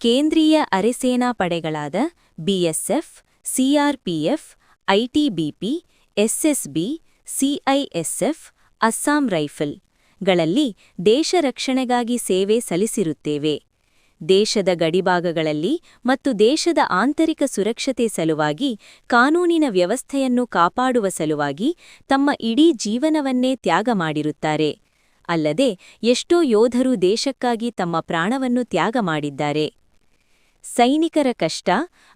ಕೇಂದ್ರೀಯ ಅರೆಸೇನಾ ಪಡೆಗಳಾದ BSF CRPF ITBP SSB CISF Assam ರೈಫಲ್ಗಳಲ್ಲಿ ದೇಶ ರಕ್ಷಣೆಗಾಗಿ ಸೇವೆ ಸಲ್ಲಿಸಿರುತ್ತೇವೆ. ದೇಶದ ಗಡಿಭಾಗಗಳಲ್ಲಿ ಮತ್ತು ದೇಶದ ಆಂತರಿಕ ಸುರಕ್ಷತೆ ಸಲುವಾಗಿ ಕಾನೂನಿನ ವ್ಯವಸ್ಥೆಯನ್ನು ಕಾಪಾಡುವ ಸಲುವಾಗಿ ತಮ್ಮ ಇಡೀ ಜೀವನವನ್ನೇ ತ್ಯಾಗ ಮಾಡಿರುತ್ತಾರೆ. ಅಲ್ಲದೆ ಎಷ್ಟೋ ಯೋಧರು ದೇಶಕ್ಕಾಗಿ ತಮ್ಮ ಪ್ರಾಣವನ್ನು ತ್ಯಾಗ ಮಾಡಿದ್ದಾರೆ. ಸೈನಿಕರ ಕಷ್ಟ,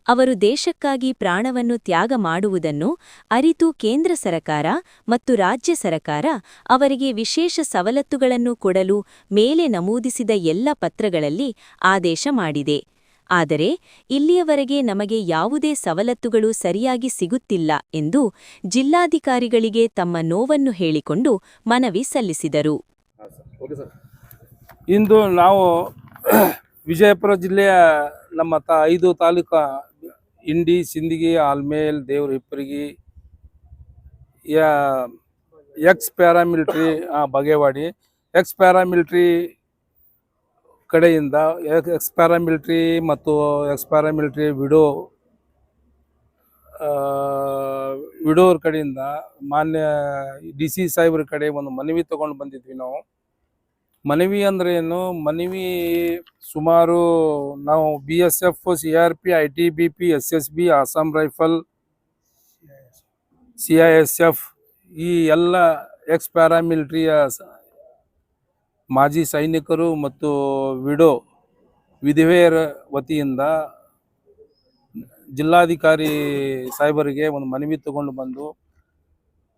ಅವರು ದೇಶಕ್ಕಾಗಿ ಪ್ರಾಣವನ್ನು ತ್ಯಾಗ ಮಾಡುವುದನ್ನು ಅರಿತು ಕೇಂದ್ರ ಸರಕಾರ ಮತ್ತು ರಾಜ್ಯ ಸರಕಾರ ಅವರಿಗೆ ವಿಶೇಷ ಸವಲತ್ತುಗಳನ್ನು ಕೊಡಲು ಮೇಲೆ ನಮೂದಿಸಿದ ಎಲ್ಲ ಪತ್ರಗಳಲ್ಲಿ ಆದೇಶ ಮಾಡಿದೆ. ಆದರೆ, ಇಲ್ಲಿಯವರೆಗೆ ನಮಗೆ ಯಾವುದೇ ಸವಲತ್ತುಗಳು ಸರಿಯಾಗಿ ಸಿಗುತ್ತಿಲ್ಲ ಎಂದು ಜಿಲ್ಲಾಧಿಕಾರಿಗಳಿಗೆ ತಮ್ಮ ನೋವನ್ನು ಹೇಳಿಕೊಂಡು ಮನವಿ ಸಲ್ಲಿಸಿದರು. ಇಂದು ನಾವು ವಿಜಯಪುರ ಜಿಲ್ಲೆಯ ನಮ್ಮ ತ ಐದು ತಾಲೂಕು ಇಂಡಿ, ಸಿಂದಗಿ, ಆಲ್ಮೇಲ್ ದೇವ್ರ ಹಿಪ್ಪರಿಗಿ ಯಾ ex paramilitary Bagewadi. Ex paramilitary ಕಡೆಯಿಂದ ಎಕ್ಸ್ ಪ್ಯಾರಾಮಿಲಿಟ್ರಿ ಮತ್ತು ಎಕ್ಸ್ ಪ್ಯಾರಾಮಿಲಿಟ್ರಿ ವಿಡೋ ವಿಡೋರ್ ಕಡೆಯಿಂದ ಮಾನ್ಯ ಡಿ ಸಿ ಸಾಹೇಬ್ರ ಕಡೆ ಒಂದು ಮನವಿ ತಗೊಂಡು ಬಂದಿದ್ವಿ ನಾವು. ಮನವಿ ಅಂದ್ರೆ ಏನು? ಮನವಿ ಸುಮಾರು ನಾವು B S F C R P I T B P S S B Assam rifle C I S F ಈ ಎಲ್ಲ ಎಕ್ಸ್ ಪ್ಯಾರಾಮಿಲಿಟ್ರಿಯ ಮಾಜಿ ಸೈನಿಕರು ಮತ್ತು ವಿಡೋ ವಿಧವೆಯರ ವತಿಯಿಂದ ಜಿಲ್ಲಾಧಿಕಾರಿ ಸಾಹೇಬರಿಗೆ ಒಂದು ಮನವಿ ತಗೊಂಡು ಬಂದು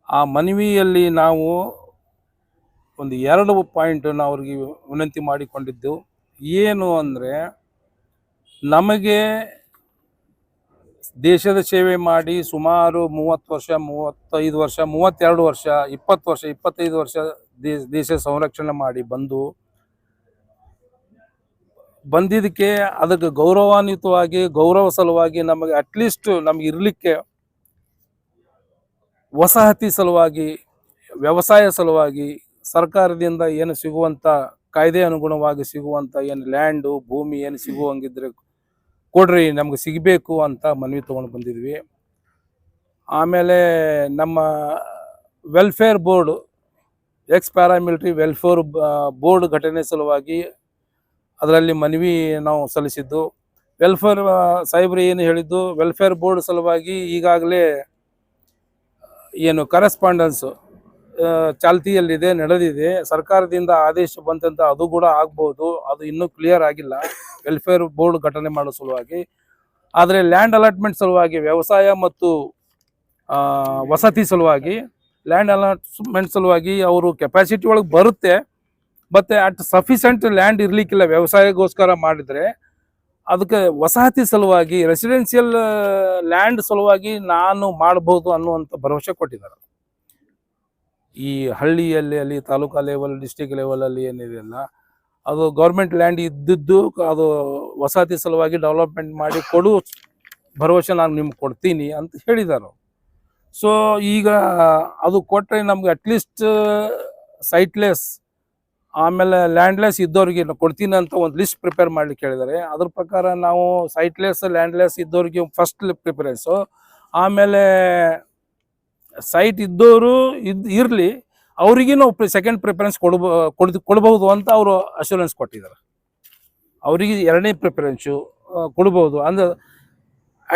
ಆ ಮನವಿಯಲ್ಲಿ ನಾವು ಒಂದು ಎರಡು ಪಾಯಿಂಟ್ ನಾವು ಅವ್ರಿಗೆ ವಿನಂತಿ ಮಾಡಿಕೊಂಡಿದ್ದು, ಏನು ಅಂದರೆ ನಮಗೆ ದೇಶದ ಸೇವೆ ಮಾಡಿ ಸುಮಾರು ಮೂವತ್ತು ವರ್ಷ, ಮೂವತ್ತೈದು ವರ್ಷ, ಮೂವತ್ತೆರಡು ವರ್ಷ, ಇಪ್ಪತ್ತು ವರ್ಷ, ಇಪ್ಪತ್ತೈದು ವರ್ಷ ದೇಶ ಸಂರಕ್ಷಣೆ ಮಾಡಿ ಬಂದು, ಬಂದಿದ್ದಕ್ಕೆ ಅದಕ್ಕೆ ಗೌರವಾನ್ವಿತವಾಗಿ, ಗೌರವ ಸಲುವಾಗಿ ನಮಗೆ ಅಟ್ಲೀಸ್ಟ್ ನಮ್ಗೆ ಇರಲಿಕ್ಕೆ ವಸಾಹತಿ ಸಲುವಾಗಿ, ವ್ಯವಸಾಯ ಸಲುವಾಗಿ ಸರ್ಕಾರದಿಂದ ಏನು ಸಿಗುವಂಥ ಕಾಯ್ದೆ ಅನುಗುಣವಾಗಿ ಸಿಗುವಂಥ ಏನು ಲ್ಯಾಂಡು, ಭೂಮಿ ಏನು ಸಿಗುವಂಗಿದ್ರೆ ಕೊಡ್ರಿ, ನಮ್ಗೆ ಸಿಗಬೇಕು ಅಂತ ಮನವಿ ತೊಗೊಂಡು ಬಂದಿದ್ವಿ. ಆಮೇಲೆ ನಮ್ಮ welfare board ex paramilitary welfare board ಘಟನೆ ಸಲುವಾಗಿ ಅದರಲ್ಲಿ ಮನವಿ ನಾವು ಸಲ್ಲಿಸಿದ್ದು. ವೆಲ್ಫೇರ್ ಸಾಹೇಬ್ರು ಏನು ಹೇಳಿದ್ದು ವೆಲ್ಫೇರ್ ಬೋರ್ಡ್ ಸಲುವಾಗಿ ಈಗಾಗಲೇ ಏನು ಕರೆಸ್ಪಾಂಡೆನ್ಸು ಚಾಲ್ತಿಯಲ್ಲಿದೆ, ನಡೆದಿದೆ. ಸರ್ಕಾರದಿಂದ ಆದೇಶ ಬಂತಂತ ಅದು ಕೂಡ ಆಗ್ಬೋದು. ಅದು ಇನ್ನೂ ಕ್ಲಿಯರ್ ಆಗಿಲ್ಲ. ವೆಲ್ಫೇರ್ ಬೋರ್ಡ್ ಘಟನೆ ಮಾಡೋ ಸಲುವಾಗಿ. ಆದರೆ ಲ್ಯಾಂಡ್ ಅಲಾಟ್ಮೆಂಟ್ ಸಲುವಾಗಿ, ವ್ಯವಸಾಯ ಮತ್ತು ವಸತಿ ಸಲುವಾಗಿ ಲ್ಯಾಂಡ್ ಅಲಾಟ್ಮೆಂಟ್ ಸಲುವಾಗಿ ಅವರು ಕೆಪಾಸಿಟಿ ಒಳಗೆ ಬರುತ್ತೆ. ಮತ್ತೆ ಅಟ್ ಸಫಿಷಿಯಂಟ್ ಲ್ಯಾಂಡ್ ಇರ್ಲಿಕ್ಕಿಲ್ಲ, ವ್ಯವಸಾಯಕ್ಕೋಸ್ಕರ ಮಾಡಿದ್ರೆ, ಅದಕ್ಕೆ ವಸಾಹತಿ ಸಲುವಾಗಿ ರೆಸಿಡೆನ್ಷಿಯಲ್ ಲ್ಯಾಂಡ್ ಸಲುವಾಗಿ ನಾನು ಮಾಡಬಹುದು ಅನ್ನುವಂಥ ಭರವಸೆ ಕೊಟ್ಟಿದ್ದಾರೆ. ಈ ಹಳ್ಳಿಯಲ್ಲಿ ಅಲ್ಲಿ ತಾಲೂಕಾ ಲೆವೆಲ್ ಡಿಸ್ಟಿಕ್ ಲೆವೆಲಲ್ಲಿ ಏನಿದೆಯಲ್ಲ ಅದು ಗೌರ್ಮೆಂಟ್ ಲ್ಯಾಂಡ್ ಇದ್ದಿದ್ದು ಅದು ವಸತಿ ಸಲುವಾಗಿ ಡೆವಲಪ್ಮೆಂಟ್ ಮಾಡಿ ಕೊಡು, ಭರವಸೆ ನಾನು ನಿಮ್ಗೆ ಕೊಡ್ತೀನಿ ಅಂತ ಹೇಳಿದರು ಸೊ ಈಗ ಅದು ಕೊಟ್ಟರೆ ನಮ್ಗೆ ಅಟ್ಲೀಸ್ಟ್ ಸೈಟ್ಲೆಸ್ ಆಮೇಲೆ ಲ್ಯಾಂಡ್ಲೆಸ್ ಇದ್ದವ್ರಿಗೆ ಕೊಡ್ತೀನಿ ಅಂತ ಒಂದು ಲಿಸ್ಟ್ ಪ್ರಿಪೇರ್ ಮಾಡಲಿಕ್ಕೆ ಹೇಳಿದ್ದಾರೆ ಅದ್ರ ಪ್ರಕಾರ ನಾವು ಸೈಟ್ಲೆಸ್ ಲ್ಯಾಂಡ್ಲೆಸ್ ಇದ್ದವ್ರಿಗೆ ಫಸ್ಟ್ ಪ್ರಿಫರೆನ್ಸು ಆಮೇಲೆ ಸೈಟ್ ಇದ್ದವರು ಇದ್ ಇರಲಿ, ಅವರಿಗೆ ನಾವು ಸೆಕೆಂಡ್ ಪ್ರಿಫರೆನ್ಸ್ ಕೊಡ್ಬೋ, ಕೊಡ್ ಕೊಡ್ಬೋದು ಅಂತ ಅವರು ಅಶ್ಯೂರೆನ್ಸ್ ಕೊಟ್ಟಿದ್ದಾರೆ. ಅವರಿಗೆ ಎರಡನೇ ಪ್ರಿಫರೆನ್ಸು ಕೊಡ್ಬೋದು ಅಂದ್ರೆ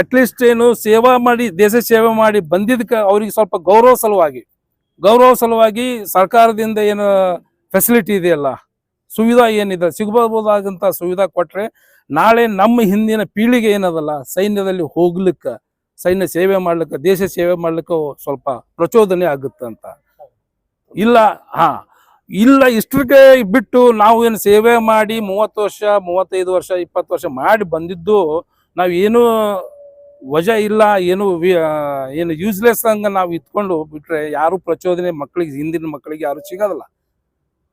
ಅಟ್ಲೀಸ್ಟ್ ಏನು ಸೇವಾ ಮಾಡಿ, ದೇಶ ಸೇವೆ ಮಾಡಿ ಬಂದಿದ್ದಕ್ಕೆ ಅವರಿಗೆ ಸ್ವಲ್ಪ ಗೌರವ ಸಲುವಾಗಿ ಗೌರವ ಸಲುವಾಗಿ ಸರ್ಕಾರದಿಂದ ಏನು ಫೆಸಿಲಿಟಿ ಇದೆಯಲ್ಲ, ಸುವಿಧಾ ಏನಿದೆ ಸಿಗಬಹುದಾದಂಥ ಸುವಿಧಾ ಕೊಟ್ಟರೆ ನಾಳೆ ನಮ್ಮ ಹಿಂದಿನ ಪೀಳಿಗೆ ಏನದಲ್ಲ, ಸೈನ್ಯದಲ್ಲಿ ಹೋಗ್ಲಿಕ್ಕೆ ಸೈನ್ಯ ಸೇವೆ ಮಾಡ್ಲಿಕ್ಕೆ, ದೇಶ ಸೇವೆ ಮಾಡ್ಲಿಕ್ಕೆ ಸ್ವಲ್ಪ ಪ್ರಚೋದನೆ ಆಗುತ್ತೆ ಅಂತ ಇಲ್ಲ, ಹಾ, ಇಲ್ಲ ಇಷ್ಟಕ್ಕೆ ಬಿಟ್ಟು ನಾವು ಏನು ಸೇವೆ ಮಾಡಿ ಮೂವತ್ತು ವರ್ಷ, ಮೂವತ್ತೈದು ವರ್ಷ, ಇಪ್ಪತ್ತು ವರ್ಷ ಮಾಡಿ ಬಂದಿದ್ದು ನಾವು ಏನು ವಜಾ ಇಲ್ಲ, ಏನು ಏನು ಯೂಸ್ಲೆಸ್ ಹಂಗ ನಾವು ಇತ್ಕೊಂಡು ಬಿಟ್ರೆ ಯಾರು ಪ್ರಚೋದನೆ ಮಕ್ಕಳಿಗೆ ಹಿಂದಿನ ಮಕ್ಕಳಿಗೆ ಯಾರು ಸಿಗೋದಲ್ಲ.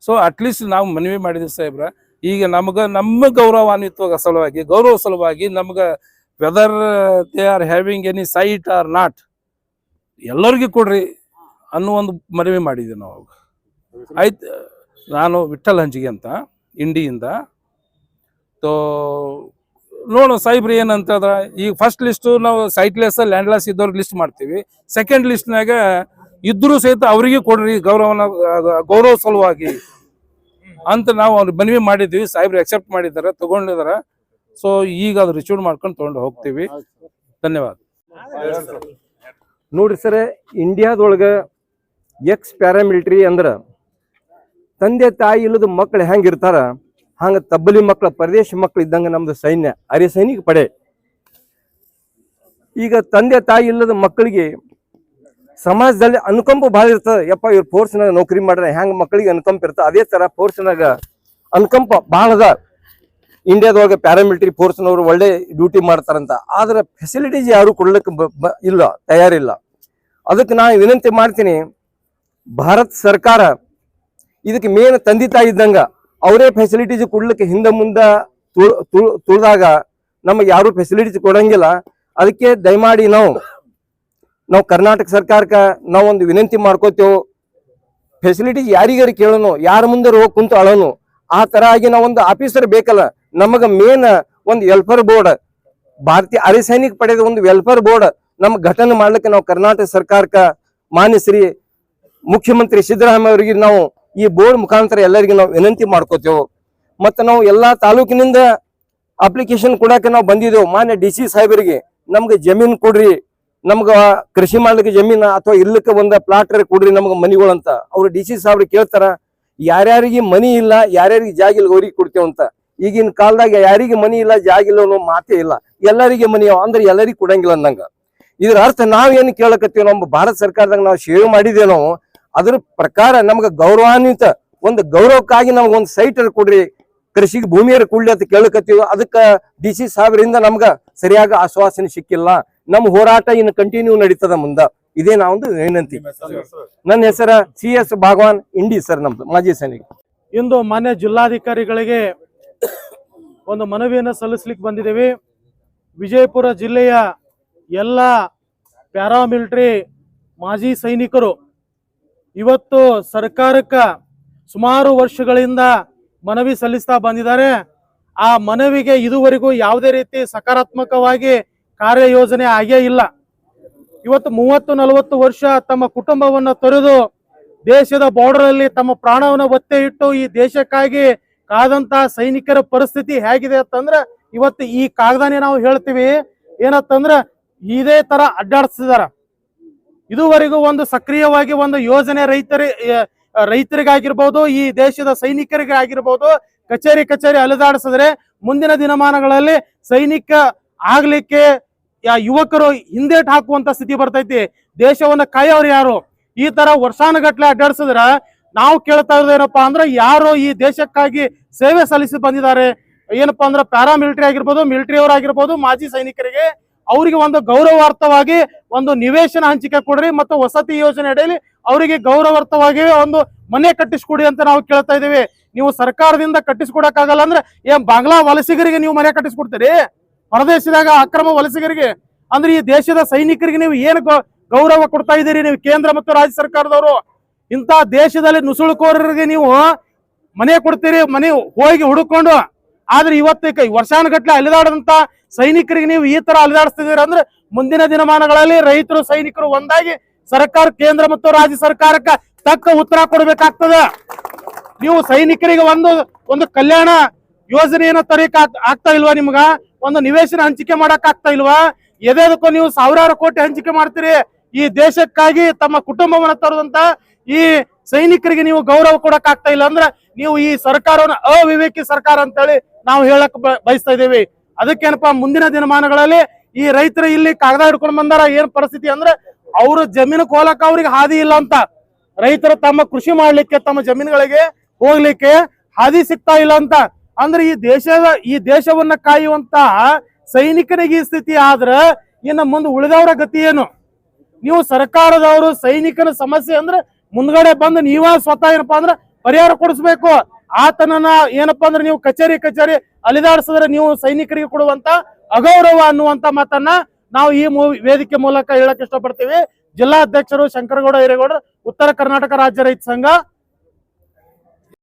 ಸೊ ಅಟ್ಲೀಸ್ಟ್ ನಾವು ಮನವಿ ಮಾಡಿದ್ವಿ ಸಾಹೇಬ್ರ. ಈಗ ನಮಗೆ, ನಮ್ಮ ಗೌರವಾನ್ವಿತ ಸಲುವಾಗಿ, ಗೌರವ ಸಲುವಾಗಿ ನಮ್ಗೆ whether they are having any site or not ಎಲ್ಲರಿಗೂ ಕೊಡ್ರಿ ಅನ್ನೋ ಒಂದು ಮನವಿ ಮಾಡಿದ್ವಿ ನಾವು ಆಯ್ತು, ನಾನು ವಿಠಲ್ ಹಂಚಿಗೆ ಅಂತ ಇಂಡಿಯಿಂದ ತೋ, ನೋಡು ಸಾಹೇಬ್ರಿ ಏನಂತ ಹೇಳಿದ್ರ ಈಗ ಫಸ್ಟ್ ಲಿಸ್ಟು ನಾವು ಸೈಟ್ಲೆಸ್ ಲ್ಯಾಂಡ್ಲೆಸ್ ಇದ್ದವ್ರಿಗೆ ಲಿಸ್ಟ್ ಮಾಡ್ತೀವಿ. ಸೆಕೆಂಡ್ ಲಿಸ್ಟ್ನಾಗ ಇದ್ರೂ ಸಹಿತ ಅವರಿಗೆ ಕೊಡ್ರಿ ಗೌರವನ, ಗೌರವ ಸಲುವಾಗಿ ಅಂತ ನಾವು ಅವ್ರಿಗೆ ಮನವಿ ಮಾಡಿದ್ವಿ. ಸಾಹೇಬ್ರು ಅಕ್ಸೆಪ್ಟ್ ಮಾಡಿದ್ದಾರೆ ತಗೊಂಡಿದಾರ ಸೊ ಈಗ ಅದು ರಿಚೂಡ್ ಮಾಡ್ಕೊಂಡು ತಗೊಂಡು ಹೋಗ್ತೀವಿ. ಧನ್ಯವಾದ. ನೋಡ್ರಿ ಸರ್ ಇಂಡಿಯಾದೊಳಗ ಎಕ್ಸ್ ಪ್ಯಾರಾಮಿಲಿಟ್ರಿ ಅಂದ್ರ ತಂದೆ ತಾಯಿ ಇಲ್ಲದ ಮಕ್ಳು ಹೆಂಗಿರ್ತಾರ ಹಂಗ ತಬ್ಬಲಿ ಮಕ್ಳ ಪರದೇಶ ಮಕ್ಳು ಇದ್ದಂಗ ನಮ್ದು ಸೈನ್ಯ ಅರೆ ಸೈನಿಕ ಪಡೆ. ಈಗ ತಂದೆ ತಾಯಿ ಇಲ್ಲದ ಮಕ್ಕಳಿಗೆ ಸಮಾಜದಲ್ಲಿ ಅನುಕಂಪ ಭಾಳ ಇರ್ತದ. ಯಪ್ಪ ಇವ್ರು ಫೋರ್ಸ್ನಾಗ ನೌಕರಿ ಮಾಡ್ರೆ ಹೆಂಗೆ ಮಕ್ಕಳಿಗೆ ಅನುಕಂಪ ಇರ್ತದ? ಅದೇ ತರ ಫೋರ್ಸ್ನಾಗ ಅನುಕಂಪ ಭಾಳ ಅದ. ಇಂಡಿಯಾದೊಳಗೆ ಪ್ಯಾರಾಮಿಲಿಟರಿ ಫೋರ್ಸ್ನವರು ಒಳ್ಳೆ ಡ್ಯೂಟಿ ಮಾಡ್ತಾರಂತ. ಆದ್ರೆ ಫೆಸಿಲಿಟೀಸ್ ಯಾರು ಕೊಡ್ಲಿಕ್ಕೆ ಇಲ್ಲ, ತಯಾರಿಲ್ಲ. ಅದಕ್ಕೆ ನಾನು ವಿನಂತಿ ಮಾಡ್ತೀನಿ, ಭಾರತ ಸರ್ಕಾರ ಇದಕ್ಕೆ ಮೇನ್ ತಂದೆ ತಾಯಿ ಇದ್ದಂಗ ಅವರೇ ಫೆಸಿಲಿಟೀಸ್ ಕೊಡ್ಲಿಕ್ಕೆ ಹಿಂದೆ ಮುಂದೆ ತುಳಿದಾಗ ತುಳ್- ನಮಗೆ ಯಾರು ಫೆಸಿಲಿಟೀಸ್ ಕೊಡಂಗಿಲ್ಲ. ಅದಕ್ಕೆ ದಯಮಾಡಿ ನಾವು ನಾವು ಕರ್ನಾಟಕ ಸರ್ಕಾರಕ್ಕೆ ನಾವು ಒಂದು ವಿನಂತಿ ಮಾಡ್ಕೋತೇವೆ ಫೆಸಿಲಿಟೀಸ್ ಯಾರಿಗಾರು ಕೇಳೋನು, ಯಾರ ಮುಂದೆ ಹೋಗಿ ಕುಂತು ಅಳೋನು, ಆ ತರ ಆಗಿ ನಾವು ಒಂದು ಆಫೀಸರ್ ಬೇಕಲ್ಲ. ನಮಗ ಮೇನ್ ಒಂದು ವೆಲ್ಫೇರ್ ಬೋರ್ಡ್ ಭಾರತೀಯ ಅರೆ ಸೈನಿಕ ಪಡೆದ ಒಂದು ವೆಲ್ಫೇರ್ ಬೋರ್ಡ್ ನಮ್ಮ ಘಟನೆ ಮಾಡ್ಲಿಕ್ಕೆ ನಾವು ಕರ್ನಾಟಕ ಸರ್ಕಾರಕ್ಕೆ ಮಾನ್ಯ ಶ್ರೀ ಮುಖ್ಯಮಂತ್ರಿ ಸಿದ್ದರಾಮಯ್ಯ ಅವರಿಗೆ ನಾವು ಈ ಬೋರ್ಡ್ ಮುಖಾಂತರ ಎಲ್ಲರಿಗೆ ನಾವು ವಿನಂತಿ ಮಾಡ್ಕೋತೇವೆ. ಮತ್ತೆ ನಾವು ಎಲ್ಲಾ ತಾಲೂಕಿನಿಂದ ಅಪ್ಲಿಕೇಶನ್ ಕೊಡಕ್ಕೆ ನಾವು ಬಂದಿದ್ದೇವೆ ಮಾನ್ಯ ಡಿ ಸಿ ಸಾಹೇಬರಿಗೆ ನಮ್ಗೆ ಜಮೀನ್ ಕೊಡ್ರಿ, ನಮ್ಗೆ ಕೃಷಿ ಮಾಡ್ಲಿಕ್ಕೆ ಜಮೀನ ಅಥವಾ ಇಲ್ಲಕ್ಕೆ ಒಂದು ಪ್ಲಾಟ್ ಕೊಡ್ರಿ ನಮ್ಗೆ ಮನಿಗಳಂತ ಅವ್ರು ಡಿ ಸಿ ಸಾಹೇಬ್ರಿಗೆ ಕೇಳ್ತಾರ, ಯಾರ್ಯಾರಿಗೆ ಮನಿ ಇಲ್ಲ, ಯಾರ್ಯಾರಿಗೆ ಜಾಗ ಇಲ್ಲ ಅವ್ರಿಗೆ ಕೊಡ್ತೇವೆ ಅಂತ ಈಗಿನ ಕಾಲದಾಗ ಯಾರಿಗೆ ಮನಿ ಇಲ್ಲ, ಜಾಗ ಇಲ್ಲ ಅನ್ನೋ ಮಾತೇ ಇಲ್ಲ. ಎಲ್ಲರಿಗೆ ಮನಿ ಅಂದ್ರೆ ಎಲ್ಲರಿಗೂ ಕೊಡಂಗಿಲ್ಲ ಅಂದಂಗ ಇದ್ರ ಅರ್ಥ ನಾವೇನು ಕೇಳಕತ್ತೀವಿ ನಮ್ಮ ಭಾರತ ಸರ್ಕಾರದಾಗ ನಾವು ಸೇವೆ ಮಾಡಿದೇನೋ ಅದ್ರ ಪ್ರಕಾರ ನಮ್ಗೆ ಗೌರವಾನ್ವಿತ, ಒಂದು ಗೌರವಕ್ಕಾಗಿ ನಮ್ಗೆ ಒಂದು ಸೈಟ್ ಕೊಡ್ರಿ, ಕೃಷಿಗೆ ಭೂಮಿಯರ ಕೊಡ್ಲಿ ಅಂತ ಕೇಳಕತ್ತೀವಿ. ಅದಕ್ಕ ಡಿ ಸಿ ಸಾಹೇಬರಿಂದ ನಮ್ಗ ಸರಿಯಾಗಿ ಆಶ್ವಾಸನೆ ಸಿಕ್ಕಿಲ್ಲ. ನಮ್ಮ ಹೋರಾಟ ಇನ್ನು ಕಂಟಿನ್ಯೂ ನಡೀತದ ಮುಂದ. ಇದೇ ನಾವೊಂದು ವಿನಂತಿ. ನನ್ನ ಹೆಸರ C S Bhagwan Indi sir ನಮ್ದು, ಮಾಜಿ ಸೈನಿಕ. ಇಂದು ಮಾನ್ಯ ಜಿಲ್ಲಾಧಿಕಾರಿಗಳಿಗೆ ಒಂದು ಮನವಿಯನ್ನು ಸಲ್ಲಿಸ್ಲಿಕ್ಕೆ ಬಂದಿದ್ದೇವೆ. ವಿಜಯಪುರ ಜಿಲ್ಲೆಯ ಎಲ್ಲ ಪ್ಯಾರಾಮಿಲಿಟರಿ ಮಾಜಿ ಸೈನಿಕರು ಇವತ್ತು ಸರ್ಕಾರಕ್ಕೆ ಸುಮಾರು ವರ್ಷಗಳಿಂದ ಮನವಿ ಸಲ್ಲಿಸ್ತಾ ಬಂದಿದ್ದಾರೆ. ಆ ಮನವಿಗೆ ಇದುವರೆಗೂ ಯಾವುದೇ ರೀತಿ ಸಕಾರಾತ್ಮಕವಾಗಿ ಕಾರ್ಯಯೋಜನೆ ಆಗೇ ಇಲ್ಲ. ಇವತ್ತು ಮೂವತ್ತು ನಲವತ್ತು ವರ್ಷ ತಮ್ಮ ಕುಟುಂಬವನ್ನು ತೊರೆದು ದೇಶದ ಬಾರ್ಡರ್ ಅಲ್ಲಿ ತಮ್ಮ ಪ್ರಾಣವನ್ನು ಒತ್ತೆ ಇಟ್ಟು ಈ ದೇಶಕ್ಕಾಗಿ ಕಾದಂತ ಸೈನಿಕರ ಪರಿಸ್ಥಿತಿ ಹೇಗಿದೆ ಅಂತಂದ್ರ ಇವತ್ತು ಈ ಕಾಗದಾನೆ ನಾವು ಹೇಳ್ತೀವಿ. ಏನತ್ತಂದ್ರ ಇದೇ ತರ ಅಡ್ಡಾಡಿಸ್ತಿದಾರ ಇದುವರೆಗೂ ಒಂದು ಸಕ್ರಿಯವಾಗಿ ಒಂದು ಯೋಜನೆ ರೈತರಿ ರೈತರಿಗಾಗಿರ್ಬೋದು, ಈ ದೇಶದ ಸೈನಿಕರಿಗೆ ಆಗಿರ್ಬೋದು ಕಚೇರಿ ಕಚೇರಿ ಅಲೆದಾಡಿಸಿದ್ರೆ ಮುಂದಿನ ದಿನಮಾನಗಳಲ್ಲಿ ಸೈನಿಕ ಆಗ್ಲಿಕ್ಕೆ ಯುವಕರು ಹಿಂದೇಟ್ ಹಾಕುವಂತ ಸ್ಥಿತಿ ಬರ್ತೈತಿ. ದೇಶವನ್ನ ಕಾಯೋರು ಯಾರು? ಈ ತರ ವರ್ಷಾನುಗಟ್ಲೆ ಅಡ್ಡಾಡ್ಸಿದ್ರ ನಾವು ಕೇಳ್ತಾ ಇರೋದು ಏನಪ್ಪಾ ಅಂದ್ರೆ ಯಾರು ಈ ದೇಶಕ್ಕಾಗಿ ಸೇವೆ ಸಲ್ಲಿಸಿ ಬಂದಿದ್ದಾರೆ. ಏನಪ್ಪಾ ಅಂದ್ರೆ ಪ್ಯಾರಾಮಿಲಿಟರಿ ಆಗಿರ್ಬೋದು ಮಿಲಿಟರಿ ಅವರಾಗಿರ್ಬೋದು ಮಾಜಿ ಸೈನಿಕರಿಗೆ ಅವರಿಗೆ ಒಂದು ಗೌರವಾರ್ಥವಾಗಿ ಒಂದು ನಿವೇಶನ ಹಂಚಿಕೆ ಕೊಡ್ರಿ ಮತ್ತು ವಸತಿ ಯೋಜನೆ ಅಡಿಯಲ್ಲಿ ಅವರಿಗೆ ಗೌರವಾರ್ಥವಾಗಿ ಒಂದು ಮನೆ ಕಟ್ಟಿಸ್ಕೊಡಿ ಅಂತ ನಾವು ಕೇಳ್ತಾ ಇದೀವಿ ನೀವು ಸರ್ಕಾರದಿಂದ ಕಟ್ಟಿಸ್ಕೊಡಕ್ಕಾಗಲ್ಲ ಅಂದ್ರೆ ಏನ್ ಬಾಂಗ್ಲಾ ವಲಸಿಗರಿಗೆ ನೀವು ಮನೆ ಕಟ್ಟಿಸ್ಕೊಡ್ತೀರಿ? ಹೊರದೇಶದಾಗ ಅಕ್ರಮ ವಲಸಿಗರಿಗೆ. ಅಂದ್ರೆ ಈ ದೇಶದ ಸೈನಿಕರಿಗೆ ನೀವು ಏನು ಗೌರವ ಕೊಡ್ತಾ ಇದ್ದೀರಿ? ನೀವು ಕೇಂದ್ರ ಮತ್ತು ರಾಜ್ಯ ಸರ್ಕಾರದವರು ಇಂಥ ದೇಶದಲ್ಲಿ ನುಸುಳುಕೋರರಿಗೆ ನೀವು ಮನೆ ಕೊಡ್ತೀರಿ, ಮನೆ ಹೋಗಿ ಹುಡುಕೊಂಡು, ಆದ್ರೆ ಇವತ್ತು ವರ್ಷಾನುಗಟ್ಲೆ ಅಲಿದಾಡದಂತ ಸೈನಿಕರಿಗೆ ನೀವು ಈ ತರ ಅಲಿದಾಡಿಸ್ತಿದ್ದೀರಿ ಅಂದ್ರೆ ಮುಂದಿನ ದಿನಮಾನಗಳಲ್ಲಿ ರೈತರು, ಸೈನಿಕರು ಒಂದಾಗಿ ಸರ್ಕಾರ, ಕೇಂದ್ರ ಮತ್ತು ರಾಜ್ಯ ಸರ್ಕಾರಕ್ಕೆ ತಕ್ಕ ಉತ್ತರ ಕೊಡಬೇಕಾಗ್ತದ. ನೀವು ಸೈನಿಕರಿಗೆ ಒಂದು ಒಂದು ಕಲ್ಯಾಣ ಯೋಜನೆಯನ್ನು ತರಕ್ ಆಗ್ತಾ ಇಲ್ವಾ ನಿಮ್ಗ? ಒಂದು ನಿವೇಶನ ಹಂಚಿಕೆ ಮಾಡಕ್ ಆಗ್ತಾ ಇಲ್ವಾ? ಎದೇದಕ್ಕೂ ನೀವು ಸಾವಿರಾರು ಕೋಟಿ ಹಂಚಿಕೆ ಮಾಡ್ತೀರಿ. ಈ ದೇಶಕ್ಕಾಗಿ ತಮ್ಮ ಕುಟುಂಬವನ್ನ ತರುವಂತ ಈ ಸೈನಿಕರಿಗೆ ನೀವು ಗೌರವ ಕೊಡಕ್ ಆಗ್ತಾ ಇಲ್ಲ ಅಂದ್ರೆ ನೀವು ಈ ಸರ್ಕಾರವನ್ನ ಅವಿವೇಕಿ ಸರ್ಕಾರ ಅಂತೇಳಿ ನಾವು ಹೇಳಕ್ ಬಯಸ್ತಾ ಇದ್ದೀವಿ. ಅದಕ್ಕೇನಪ್ಪಾ ಮುಂದಿನ ದಿನಮಾನಗಳಲ್ಲಿ ಈ ರೈತರು ಇಲ್ಲಿ ಕಾಗದ ಹಿಡ್ಕೊಂಡು ಬಂದಾರ, ಏನ್ ಪರಿಸ್ಥಿತಿ ಅಂದ್ರೆ ಅವರು ಜಮೀನು ಕೋಲಕ್ಕ ಅವ್ರಿಗೆ ಹಾದಿ ಇಲ್ಲ ಅಂತ. ರೈತರು ತಮ್ಮ ಕೃಷಿ ಮಾಡ್ಲಿಕ್ಕೆ, ತಮ್ಮ ಜಮೀನುಗಳಿಗೆ ಹೋಗ್ಲಿಕ್ಕೆ ಹಾದಿ ಸಿಗ್ತಾ ಇಲ್ಲ ಅಂತ. ಅಂದ್ರೆ ಈ ದೇಶದ, ಈ ದೇಶವನ್ನ ಕಾಯುವಂತ ಸೈನಿಕನಿಗೆ ಈ ಸ್ಥಿತಿ ಆದ್ರೆ ಇನ್ನು ಮುಂದೆ ಉಳಿದವರ ಗತಿ ಏನು? ನೀವು ಸರ್ಕಾರದವರು ಸೈನಿಕನ ಸಮಸ್ಯೆ ಅಂದ್ರೆ ಮುಂದ್ಗಡೆ ಬಂದು ನೀವ ಸ್ವತಃ ಏನಪ್ಪಾ ಅಂದ್ರೆ ಪರಿಹಾರ ಕೊಡಿಸ್ಬೇಕು. ಆತನನ್ನ ಏನಪ್ಪಾ ಅಂದ್ರೆ ನೀವು ಕಚೇರಿ ಕಚೇರಿ ಅಲಿದಾಡಿಸಿದ್ರೆ ನೀವು ಸೈನಿಕರಿಗೆ ಕೊಡುವಂತ ಅಗೌರವ ಅನ್ನುವಂತ ಮಾತನ್ನ ನಾವು ಈ ವೇದಿಕೆ ಮೂಲಕ ಹೇಳಕ್ ಇಷ್ಟಪಡ್ತೀವಿ. ಜಿಲ್ಲಾಧ್ಯಕ್ಷರು ಶಂಕರಗೌಡ ಹಿರೇಗೌಡ, ಉತ್ತರ ಕರ್ನಾಟಕ ರಾಜ್ಯ ರೈತ ಸಂಘ